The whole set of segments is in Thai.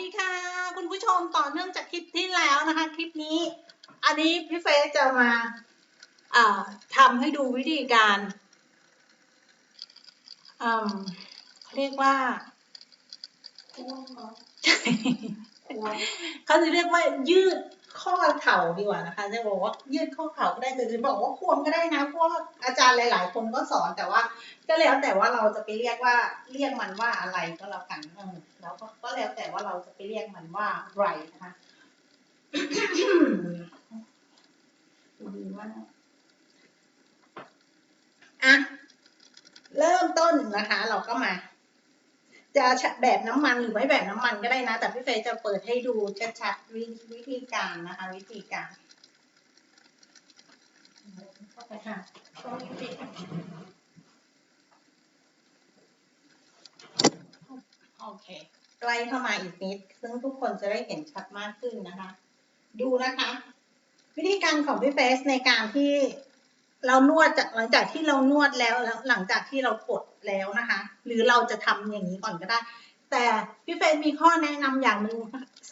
ดีค่ะ คุณผู้ชมต่อเนื่องจากคลิปที่แล้วนะคะ คลิปนี้ อันนี้พี่เฟซจะมาทำให้ดูวิธีการเขาเรียกว่าเขาจะเรียกว่ายืด ข้อเข่าดีกว่านะคะ จะบอกว่ายืดข้อเข่าก็ได้แต่จะบอกว่าควงก็ได้นะเพราะอาจารย์หลาย ๆ คนก็สอนแต่ว่า ก็แล้วแต่ว่าเราจะไปเรียกว่าเรียกมันว่าอะไรก็แล้วกันเออแล้วก็แล้วแต่ว่าเราจะไปเรียกมันว่าอะไรนะคะดีมาอะเริ่มต้นนะคะ เราก็มา จะแบบน้ำมันหรือไม่แบบน้ำมันก็ได้นะ แต่พี่เฟยจะเปิดให้ดูชัดๆวิวิธีการนะคะ วิธีการเข้าไปค่ะก็วิธีโอเคใกล้เข้ามาอีกนิด ซึ่งทุกคนจะได้เห็นชัดมากขึ้นนะคะ ดูนะคะ วิธีการของพี่เฟสในการที่ เรานวดจากหลังจากที่เรานวดแล้วแล้วหลังจากที่เรากดแล้วนะคะ หรือเราจะทำอย่างนี้ก่อนก็ได้ แต่พี่เฟสมีข้อแนะนำอย่างหนึ่ง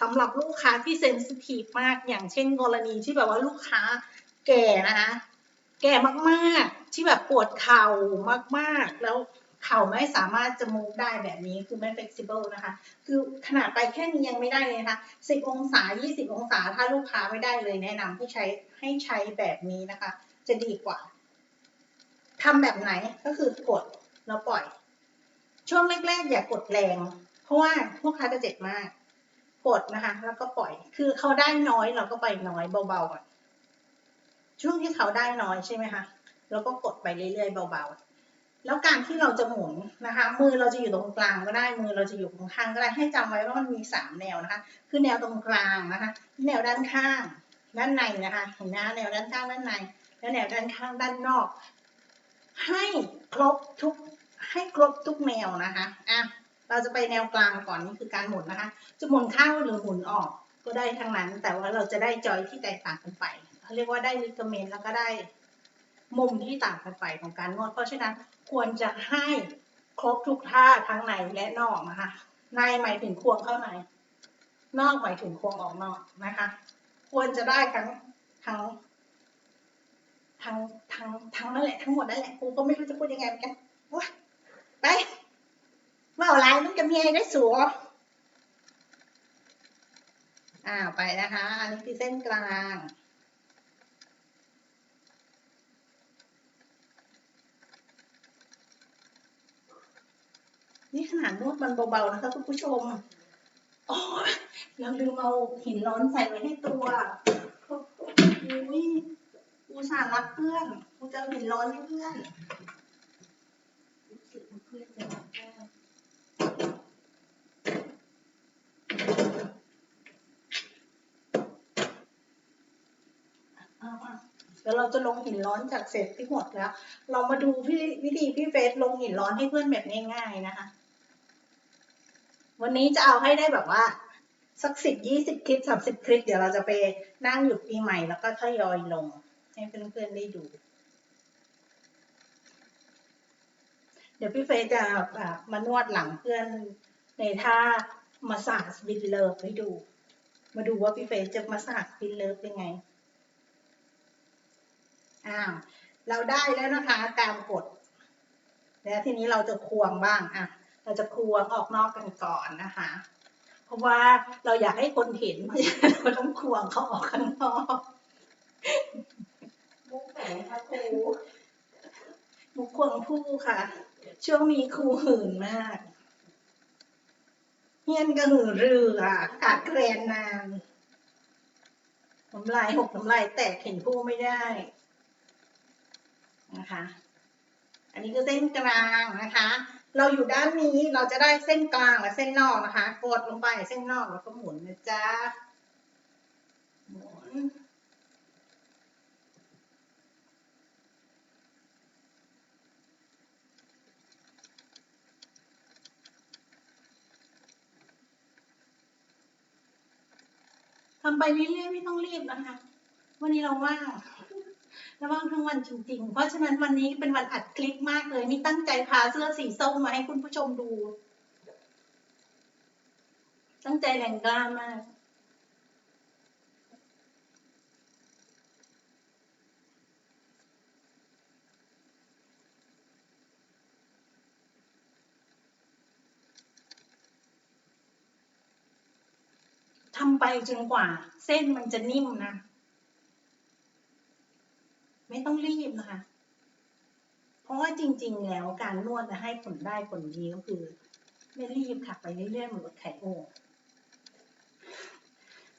สำหรับลูกค้าที่เซนซิทีฟมากอย่างเช่นกรณีที่แบบว่าลูกค้าแก่นะคะแก่มากๆที่แบบปวดเข่ามากๆ แล้วเข่าไม่สามารถจะมูฟได้แบบนี้คือไม่ flexible นะคะ คือขนาดไปแค่นี้ยังไม่ได้เลยนะคะ10 องศา 20 องศาถ้าลูกค้าไม่ได้เลยแนะนำให้ใช้ให้ใช้แบบนี้นะคะ จะดีกว่าทำแบบไหนก็คือกดแล้วปล่อย ช่วงแรกๆ อย่ากดแรง เพราะว่าลูกค้าจะเจ็บมาก กดนะคะ แล้วก็ปล่อย คือเขาได้น้อยเราก็ไปน้อยเบาๆก่อนช่วงที่เขาได้น้อยใช่ไหมคะเราก็กดไปเรื่อยๆเบาๆ แล้วการที่เราจะหมุนนะคะ มือเราจะอยู่ตรงกลางก็ได้ มือเราจะอยู่ตรงข้างก็ได้ ให้จำไว้ว่ามันมีสามแนวนะคะ คือแนวตรงกลางนะคะ แนวด้านข้าง ด้านในนะคะ เห็นนะแนวด้านข้างด้านใน และแนวด้านข้างด้านนอก ให้ครบทุกให้ครบทุกแนวนะคะอะเราจะไปแนวกลางก่อนนี่คือการหมุนนะคะ จะหมุนเข้าหรือหมุนออกก็ได้ทั้งนั้น แต่ว่าเราจะได้จอยที่แตกต่างกันไปเขาเรียกว่าได้ลิกเมนแล้วก็ได้มุมที่ต่างกันไปของการนวด เพราะฉะนั้นควรจะให้ครบทุกท่าทั้งในและนอกนะคะ ในหมายถึงควงเข้าใน นอกหมายถึงควงออกนอกนะคะ ควรจะได้ทั้งทั้ง ทั้งทั้งทั้งนั่นแหละทั้งหมดนั่นแหละกูก็ไม่รู้จะพูดยังไงเหมือนกันโอ๊ยไปว่าอะไรมันจะมีอะไรได้สัวอ่าไปนะคะอันนี้คือเส้นกลางนี่ขนาดนวดมันเบาๆนะคะคุณผู้ชมโอ้เราลืมเอาหินร้อนใส่ไว้ในตัวอุ้ย อุตส่าห์รักเพื่อนกูจะเหินร้อนให้เพื่อนรู้สึกว่าเพื่อนจะรักแก้วเอามาเดี๋ยวเราจะลงหินร้อนจากเศษที่หมดแล้ว เรามาดูพี่วิธีพี่เฟสลงหินร้อนให้เพื่อนแบบง่ายๆนะคะ วันนี้จะเอาให้ได้แบบว่าสักสิบยี่สิบคลิปสามสิบคลิป เดี๋ยวเราจะไปนั่งหยุดปีใหม่แล้วก็ทยอยลง ให้เพื่อนๆได้ดู เดี๋ยวพี่เฟยจะแบบมานวดหลังเพื่อนในท่ามาสาสบินเลิฟให้ดู มาดูว่าพี่เฟยจะมาสาสบินเลิฟยังไง อ้าว เราได้แล้วนะคะการกดแล้วทีนี้เราจะควงบ้างอะ เราจะควงออกนอกกันก่อนนะคะ เพราะว่าเราอยากให้คนเห็นเพราะฉะนั้นเราต้องควงเขาออกข้างนอก มุกไหนคะครูมุกควงผู้ค่ะ ช่วงนี้ครูหื่นมากเฮียนก็หือรืออะขาดแคลนนานน้ำลายหกน้ำลายแตกเห็นผู้ไม่ได้นะคะ อันนี้คือเส้นกลางนะคะ เราอยู่ด้านนี้เราจะได้เส้นกลางและเส้นนอกนะคะ กดลงไปเส้นนอกแล้วก็หมุนนะจ๊ะ หมุน ทำไปเรื่อยๆไม่ต้องรีบนะคะ วันนี้เราว่างเราว่างทั้งวันจริงๆ เพราะฉะนั้นวันนี้เป็นวันอัดคลิปมากเลย นี่ตั้งใจพาเสื้อสีส้มมาให้คุณผู้ชมดู ตั้งใจแรงกล้ามาก ไปจนกว่า เส้นมันจะนิ่มนะ ไม่ต้องรีบนะคะ เพราะว่าจริง ๆ แล้วการนวดจะให้ผลได้ผลดีก็คือ ไม่รีบค่ะไปเรื่อยๆเหมือนรถไถโอ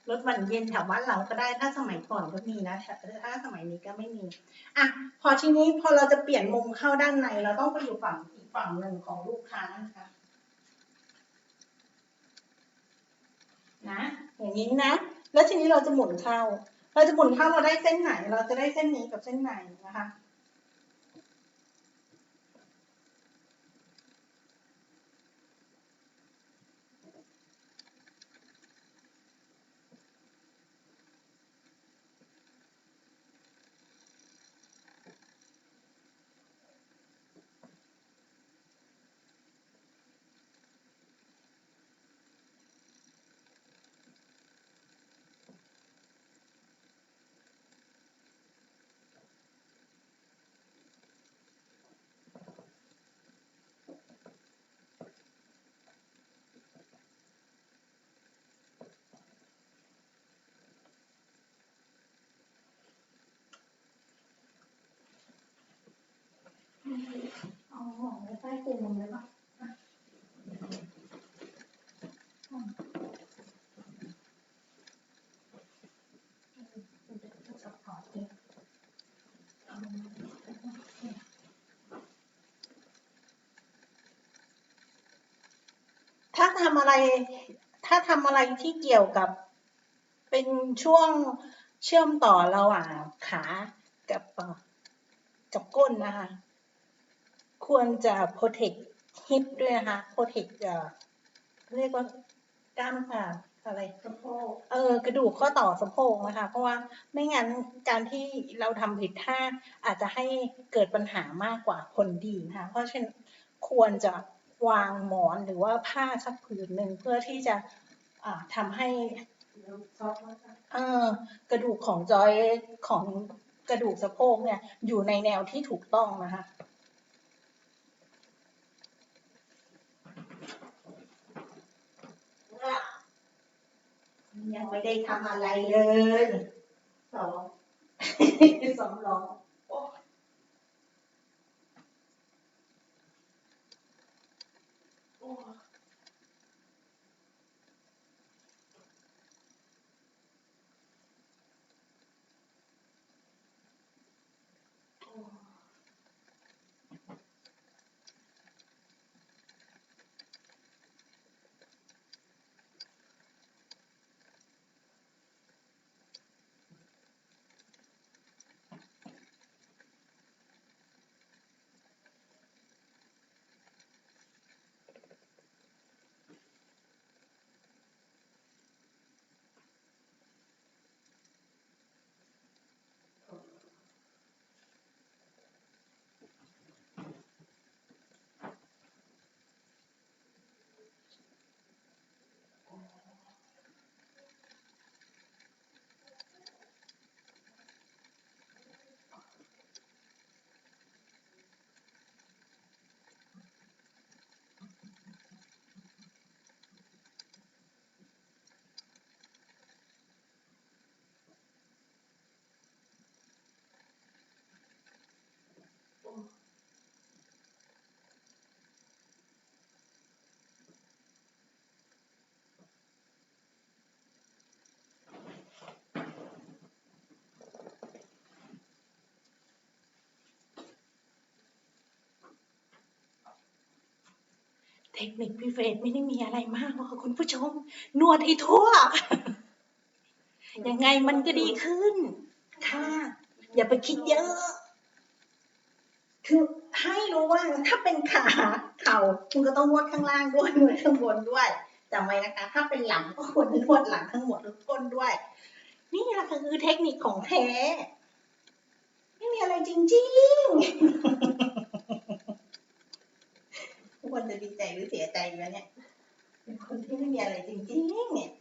รถวันเย็นแถวบ้านเราก็ได้ถ้าสมัยก่อนก็มีนะแต่ถ้าสมัยนี้ก็ไม่มีอะพอทีนี้พอเราจะเปลี่ยนมุมเข้าด้านใน เราต้องไปอยู่ฝั่งอีกฝั่งหนึ่งของลูกค้านะคะนะ อย่างนี้นะ แล้วทีนี้เราจะหมุนเข้า เราจะหมุนเข้าเราได้เส้นไหน เราจะได้เส้นนี้กับเส้นไหนนะคะ เอาหอมไว้ใต้ตีนมันเลยปะอะอืมอืมเดี๋ยวจะซัพพอร์ตเงเลงมาถ้าทำอะไร ถ้าทำอะไรที่เกี่ยวกับเป็นช่วงเชื่อมต่อระหว่างขากับเอ่อกับก้นนะคะ ควรจะ protect hip ด้วยนะคะ protect เอ่อเรียกว่ากล้ามอ่าอะไรสะโพกเออกระดูกข้อต่อสะโพกนะคะ เพราะว่าไม่งั้นการที่เราทำผิดท่าอาจจะให้เกิดปัญหามากกว่าคนดีนะคะเพราะฉะนั้นควรจะวางหมอนหรือว่าผ้าสักผืนหนึ่งเพื่อที่จะอ่าทำให้เอ่อกระดูกของจอยของกระดูกสะโพกเนี่ยอยู่ในแนวที่ถูกต้องนะคะ ยังไม่ได้ทำอะไรเลยสองสองร้องโอ้โอ้ เทคนิคพี่เฟสไม่ได้มีอะไรมากหรอกค่ะคุณผู้ชม นวดให้ทั่ว ยังไงมันก็ดีขึ้น ค่ะ อย่าไปคิดเยอะ คือให้รู้ว่าถ้าเป็นขาเข่าคุณก็ต้องนวดข้างล่างด้วยนวดข้างบนด้วยจำไว้นะคะ ถ้าเป็นหลังก็ควรนวดหลังทั้งหมดทุกก้นด้วย นี่แหละค่ะคือเทคนิคของแท้ ไม่มีอะไรจริงๆทุก คนจะดีใจหรือเสียใจอยู่แล้วเนี่ย เป็นคนที่ไม่มีอะไรจริงๆเนี่ย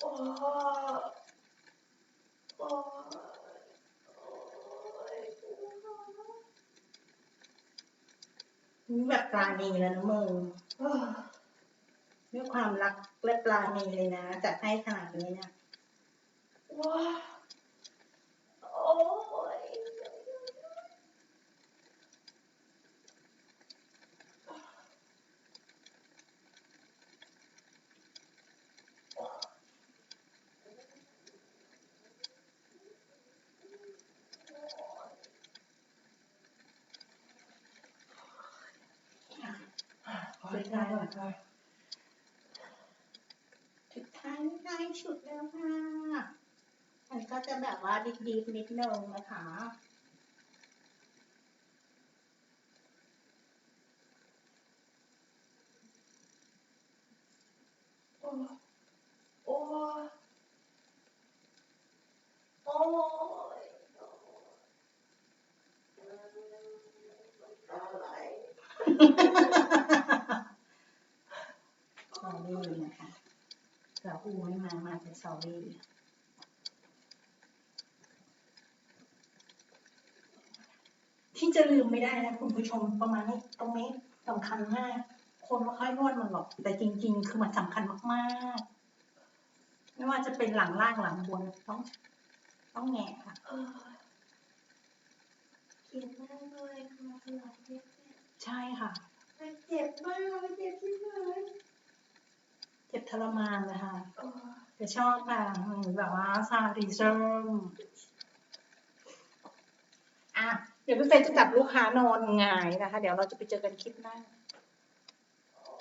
โอ้โอ้ นี่แบบปลาณีแล้วนะมึงโอ้ด้วยความรักและปลาณีเลยนะจัดให้ขนาดนี้เนี่ยว้าโอ้ยสุ ดท้ายสุดท้ายไม่ได้ฉุดแล้วค่ะ มันก็จะแบบว่าดิบๆนิดนึงนะคะ โอ้โอ้โอ้ยอะไรสอรี่นะคะเผื่ออูไม่ มามาเป็นสอรี่ที่จะลืมไม่ได้นะคุณผู้ชมประมาณนี้ตรงนี้สำคัญมาก คนไม่ค่อยนวดมันหรอก แต่จริง ๆ คือมันสำคัญมากๆ ไม่ว่าจะเป็นหลังล่างหลังบนต้อง ต้องแงะค่ะเขียนมากเลยค่ะสลับเย็บเนี่ยใช่ค่ะมันเจ็บมากมันเจ็บที่ไหนเจ็บทรมานเลยค่ะ จะชอบค่ะอืมแบบว่าซาดิซึมอะ เดี๋ยวพี่เฟยจะจับลูกค้านอนหงายนะคะ เดี๋ยวเราจะไปเจอกันคลิปหน้า